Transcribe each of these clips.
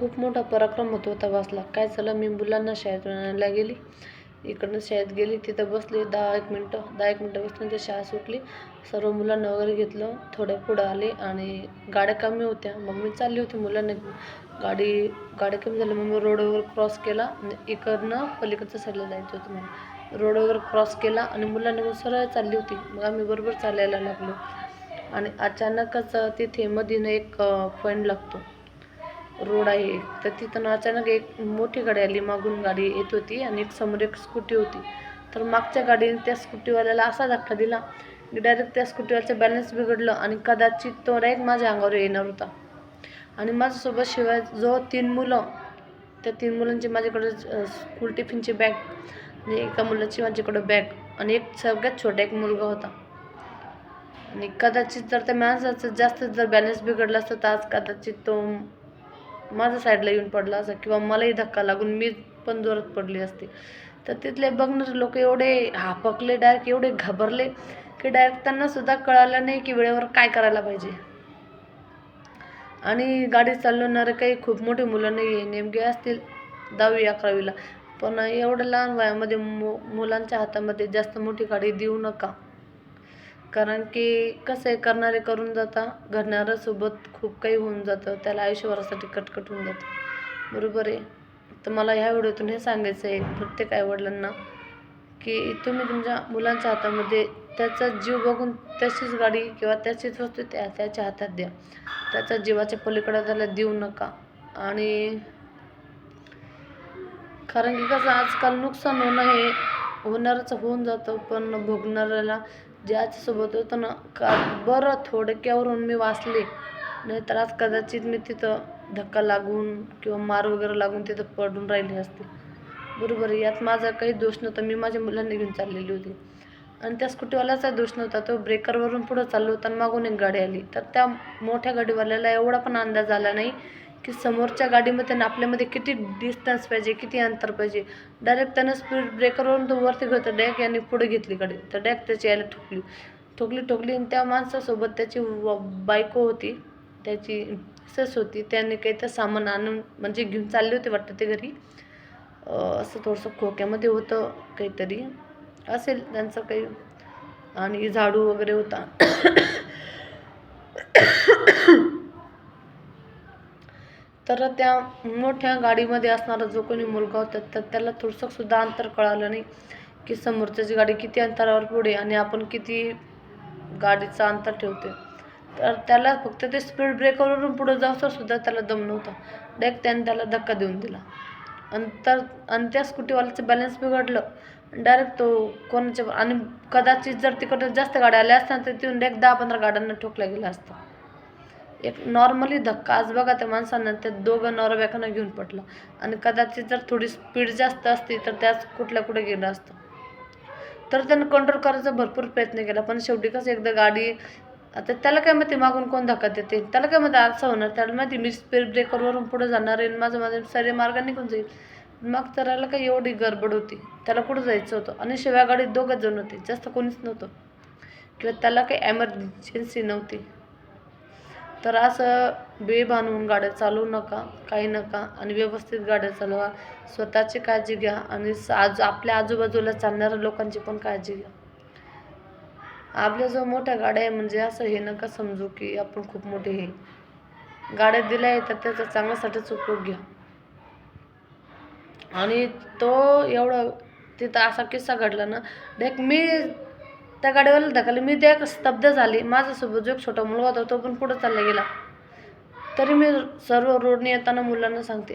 खूप मोठा पराक्रम होतो होता वाचला. काय झालं? मी मुलांना शाळेत आणायला गेली. इकडनं शाळेत गेली. तिथं बसली. दहा एक मिनटं दहा एक मिनटं बसल्यानंतर शाळा सुटली. सर्व मुलांना वगैरे घेतलं. थोडे पुढं आले आणि गाड्या कमी होत्या. मग मी चालली होती मुलांना गाडी गाड्या कमी झाल्या. मग मी रोडवर क्रॉस केला इकडनं पलीकडच्या साईडला जायचं होतं मला रोड वगैरे क्रॉस केला आणि मुलांना सरळ चालली होती. मग आम्ही बरोबर चालायला लागलो. आणि अचानकच तिथे मधीनं एक पॉईंट लागतो. रोड आहे. तर तिथं अचानक एक मोठी गाडी आली मागून गाडी येत होती आणि एक समोर एक स्कूटी होती. तर मागच्या गाडीने त्या स्कूटीवाल्याला असा धक्का दिला की डायरेक्ट त्या स्कूटीवाल्याचं बॅलन्स बिघडलं आणि कदाचित तो डायरेक्ट माझ्या अंगावर येणार होता. आणि माझ्यासोबत शिवाय जो तीन मुलं त्या तीन मुलांची माझ्याकडं स्कूल टिफिनची बॅग आणि एका मुलाची माझ्याकडं बॅग आणि एक सगळ्यात छोटा एक मुलगा होता. आणि कदाचित जर त्या माणसाचं जास्त जर बॅलन्स बिघडला असतं तर आज कदाचित तो माझ्या साईडला येऊन पडला असं किंवा मलाही धक्का लागून मी पण जोरात पडली असते. तर तिथले बघणारे लोक एवढे हापकले डायरेक्ट एवढे घाबरले की डायरेक्ट त्यांना सुद्धा कळालं नाही की वेळेवर काय करायला पाहिजे. आणि गाडी चालवणारे काही खूप मोठी मुलं नाही आहे नेमके असतील दहावी अकरावीला. पण एवढ्या लहान वयामध्ये मु मुलांच्या हातामध्ये जास्त मोठी गाडी देऊ नका. कारण की कसं आहे करणारे करून जाता घडणाऱ्यासोबत खूप काही होऊन जातं त्याला आयुष्यभरासाठी कटकट होऊन जातं. बरोबर आहे. तर मला ह्या व्हिडिओतून हे सांगायचं आहे प्रत्येक आईवडिलांना की तुम्ही तुमच्या मुलांच्या हातामध्ये त्याचा जीव बघून तशीच गाडी किंवा त्याचीच वस्तू त्या त्याच्या हातात द्या. त्याचा जीवाच्या पलीकडे त्याला देऊ नका. आणि कारण की कसं आजकाल नुकसान होणं हे होणारच होऊन जातं पण भोगणाऱ्याला ज्याच्यासोबत होतं ना का बरं थोडक्यावरून मी वाचले. नाहीतर आज कदाचित मी तिथं धक्का लागून किंवा मार वगैरे लागून तिथं पडून राहिली असते. बरोबर यात माझा काही दोष नव्हता. मी माझ्या मुलांना घेऊन चाललेली होती. आणि त्या स्कूटीवाल्याचा दोष नव्हता. तो ब्रेकरवरून पुढं चाललो होता आणि मागून एक गाडी आली. तर त्या मोठ्या गाडीवाल्याला एवढा पण अंदाज आला नाही की समोरच्या गाडीमध्ये आणि आपल्यामध्ये किती डिस्टन्स पाहिजे किती अंतर पाहिजे. डायरेक्ट त्यानं स्पीड ब्रेकरवरून तो वरती घेतो डॅक याने पुढे घेतली गाडी. तर डॅक त्याची यायला ठोकली. ठोकली ठोकली आणि त्या माणसासोबत त्याची व बायको होती. त्याची सस होती. त्याने काही तर सामान आणून म्हणजे घेऊन चालले होते वाटतं ते घरी. असं थोडंसं खोक्यामध्ये होतं काहीतरी. असेल त्यांचं काही. आणि झाडू वगैरे होता. तर त्या मोठ्या गाडीमध्ये असणारा जो कोणी मुलगा होता तर त्याला थोडंसं सुद्धा अंतर कळालं नाही की समोरच्याची गाडी किती अंतरावर पुढे आणि आपण किती गाडीचं अंतर ठेवते तर त्याला फक्त ते स्पीड ब्रेकरवरून पुढं जाऊसर सुद्धा त्याला दम नव्हता. डायरेक्ट त्याने त्याला धक्का देऊन दिला. आणि तर आणि त्या स्कूटीवाल्याचं बॅलन्स बिघडलं. डायरेक्ट तो कोणाच्या आणि कदाचित जर तिकडं जास्त गाड्या आल्या असतात तर तिथून डायरेक्ट दहा पंधरा गाड्यांना ठोकला गेला असता. एक नॉर्मली धक्का. आज बघा त्या माणसानं त्या दोघं नवराबायकांना घेऊन पडलं आणि कदाचित जर थोडी स्पीड जास्त असती तर त्याच कुठल्या कुठे गेलं असतं. तर त्यानं कंट्रोल करायचा भरपूर प्रयत्न केला. पण शेवटी कसं एकदा गाडी आता त्याला काय माहिती मागून कोण धक्का देते? त्याला काय माहिती असं होणार त्याला माहिती मी स्पीड ब्रेकरवरून पुढे जाणार आहे आणि माझं माझं सारे मार्ग निघून जाईल. मग त्याला काही एवढी गडबड होती. त्याला कुठं जायचं होतं? आणि शिवाय गाडीत दोघंच जण होते. जास्त कोणीच नव्हतं. किंवा त्याला काही एमर्जन्सी नव्हती. तर असं बेभानवून गाड्या चालवू नका काही नका आणि व्यवस्थित गाड्या चालवा. स्वतःची काळजी घ्या आणि स- आज आपल्या आजूबाजूला चालणाऱ्या लोकांची पण काळजी घ्या. आपल्या जो मोठ्या गाड्या आहे म्हणजे असं हे नका समजू की आपण खूप मोठे हे. गाड्या दिल्या आहेत तर त्याचा चांगल्यासाठीच उपयोग घ्या. आणि तो एवढं तिथं असा किस्सा घडला ना डायरेक्ट मी त्या गाडीवाला धकाली मी त्या स्तब्ध झाले. माझ्यासोबत जो एक छोटा मुलगा होता तो पण पुढं चालला गेला. तरी मी सर्व रोडने येताना मुलांना सांगते.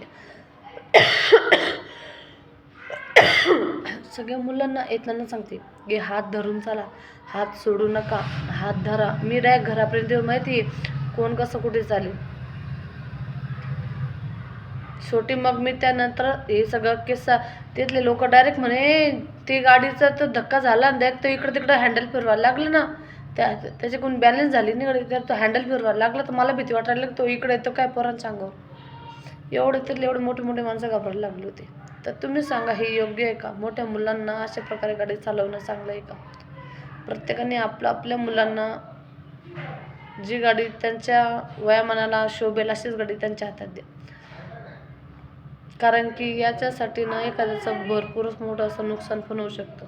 सगळ्या मुलांना येताना सांगते की हात धरून चाला. हात सोडू नका. हात धरा. मी डायरेक्ट घरापर्यंत येऊन माहिती कोण कसं कुठे चालेल. शेवटी मग मी त्यानंतर हे सगळं किस्सा तिथले लोक डायरेक्ट म्हणे ते गाडीचा तर धक्का झाला डायरेक्ट तो इकडं तिकडं हँडल फिरवायला लागलं ना. त्या त्याच्याकडून बॅलन्स झाली नाही तर तो हँडल फिरवायला लागला तर मला भीती वाटायला लागली तो इकडे येतो काय परत अंगावर एवढे तिथले एवढे मोठे मोठे माणसं घाबरायला लागले होते. तर तुम्ही सांगा हे योग्य आहे का? मोठ्या मुलांना अशा प्रकारे गाडी चालवणं चांगलं आहे का? प्रत्येकाने आपलं आपल्या मुलांना जी गाडी त्यांच्या वयामानाला शोभेल अशीच गाडी त्यांच्या हातात द्या. कारण की याच्यासाठी ना एखाद्याचं भरपूरच मोठं असं नुकसान पण होऊ शकतं.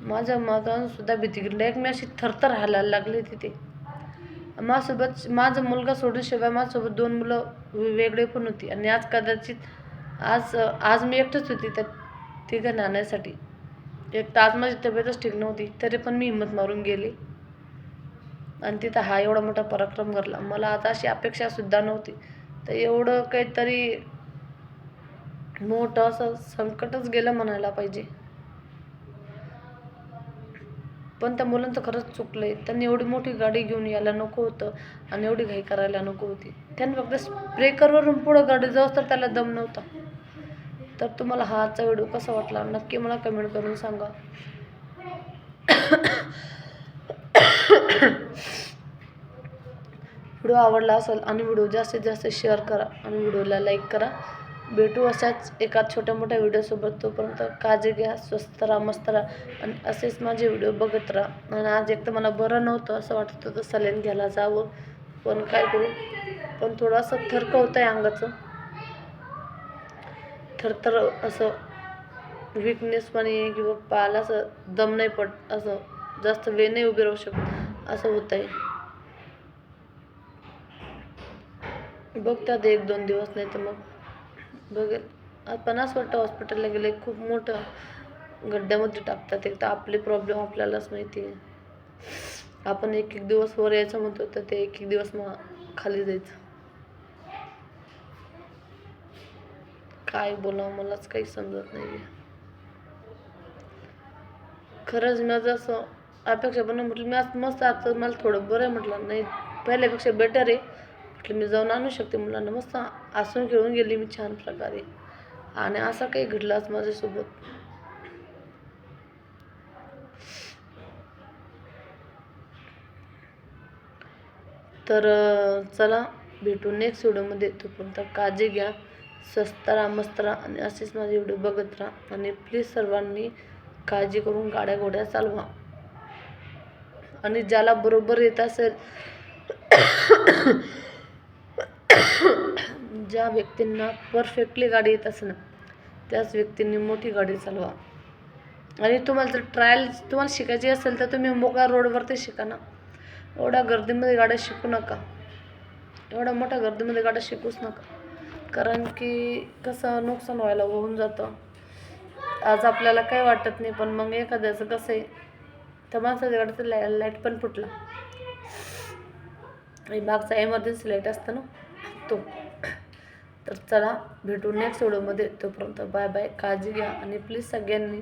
माझ्या मतानं सुद्धा भीती गेली. एक मी अशी थरथर हालायला लागली तिथे. माझ्यासोबत माझा मुलगा सोडून शिवाय माझ्यासोबत दोन मुलं वेगळे पण होती. आणि आज कदाचित आज आज मी एकटंच होती त्या तिघं नाण्यासाठी. एक तर आज माझी तब्येतच ठीक नव्हती. तरी पण मी हिंमत मारून गेले. आणि तिथं हा एवढा मोठा पराक्रम घडला. मला आता अशी अपेक्षासुद्धा नव्हती. तर एवढं काहीतरी मोठं असं संकटच गेलं म्हणायला पाहिजे. पण त्या मुलांचं खरंच चुकलं आहे त्यांनी एवढी मोठी गाडी घेऊन यायला नको होतं आणि एवढी घाई करायला नको होती. त्यांनी फक्त ब्रेकरवरून पुढं गाडी जाऊ तर त्याला दम नव्हता. तर तुम्हाला हा आजचा व्हिडिओ कसा वाटला? नक्की मला कमेंट करून सांगा. व्हिडिओ आवडला असेल आणि व्हिडिओ जास्तीत जास्त शेअर करा आणि व्हिडिओला लाईक करा. भेटू अशाच एका छोट्या मोठ्या व्हिडिओसोबत तोपर्यंत काळजी घ्या स्वस्त राहा मस्त राहा. आणि असेच माझे व्हिडिओ बघत राहा. आणि आज एक तर मला बरं नव्हतं असं वाटत होतं सलेन घ्यायला जावं. पण काय करू? पण थोडंसं थरक होतं आहे अंगाचं थरथर असं विकनेस पण आहे किंवा पायाला असं दम नाही पड असं जास्त वेळ नाही उभे राहू शकत. असं होत आहे बघतात एक दोन दिवस नाही तर मग बघेल. आपण असं वाटतं हॉस्पिटलला गेले खूप मोठं गड्ड्यामध्ये टाकतात. एक तर आपले प्रॉब्लेम आपल्यालाच माहिती आहे. आपण एक एक दिवस वर यायचं म्हणतो तर ते एक एक दिवस मग खाली जायचं. काय बोलावं मलाच काही समजत नाही खरंच माझं असं अपेक्षा पण म्हटलं मी आज मस्त आता मला थोडं बरं आहे म्हटलं. नाही पहिल्यापेक्षा बेटर आहे. म्हटलं मी जाऊन आणू शकते मुलांना. मस्त हसून खेळून गेली मी छान प्रकारे. आणि असं काही घडलाच माझ्यासोबत. तर चला भेटू नेक्स्ट व्हिडिओमध्ये तोपर्यंत काळजी घ्या. स्वस्त राहा मस्त राहा आणि असेच माझे व्हिडिओ बघत राहा. आणि प्लीज सर्वांनी काळजी करून गाड्या घोड्या चालवा. आणि ज्याला बरोबर येत असेल ज्या व्यक्तींना परफेक्टली गाडी येत असेल ना त्याच व्यक्तींनी मोठी गाडी चालवा. आणि तुम्हाला जर ट्रायल तुम्हाला शिकायची असेल तर तुम्ही मोकळ्या रोडवरती शिका ना. एवढ्या गर्दीमध्ये गाड्या शिकू नका. एवढ्या मोठ्या गर्दीमध्ये गाड्या शिकूच नका. कारण की कसं नुकसान व्हायला होऊन जातं. आज आपल्याला काही वाटत नाही पण मग एखाद्याचं कसं आहे त्या माणसाच्या गाडीचं लाय लाइट पण फुटला. आणि मागचा एमर्जन्सी लाइट असतं ना तो. तर चला भेटू नेक्स्ट व्हिडिओमध्ये. तोपर्यंत बाय बाय काळजी घ्या आणि प्लीज सगळ्यांनी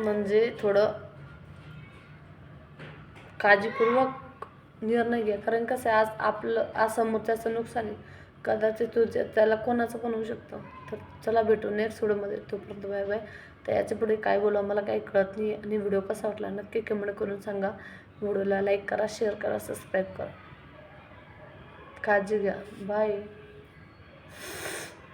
म्हणजे थोडं काळजीपूर्वक निर्णय घ्या. कारण कसं आहे आज आपलं आज समोरच्याचं नुकसान आहे. कदाचित तुझ्या त्याला कोणाचं पण होऊ शकतं. तर चला भेटू नेक्स्ट व्हिडिओमध्ये. तोपर्यंत बाय बाय तर याच्यापुढे काय बोलावं मला काही कळत नाही आणि व्हिडिओ कसा वाटला नक्की कमेंट करून सांगा. व्हिडिओला लाईक करा शेअर करा सबस्क्राईब करा. काळजी घ्या बाय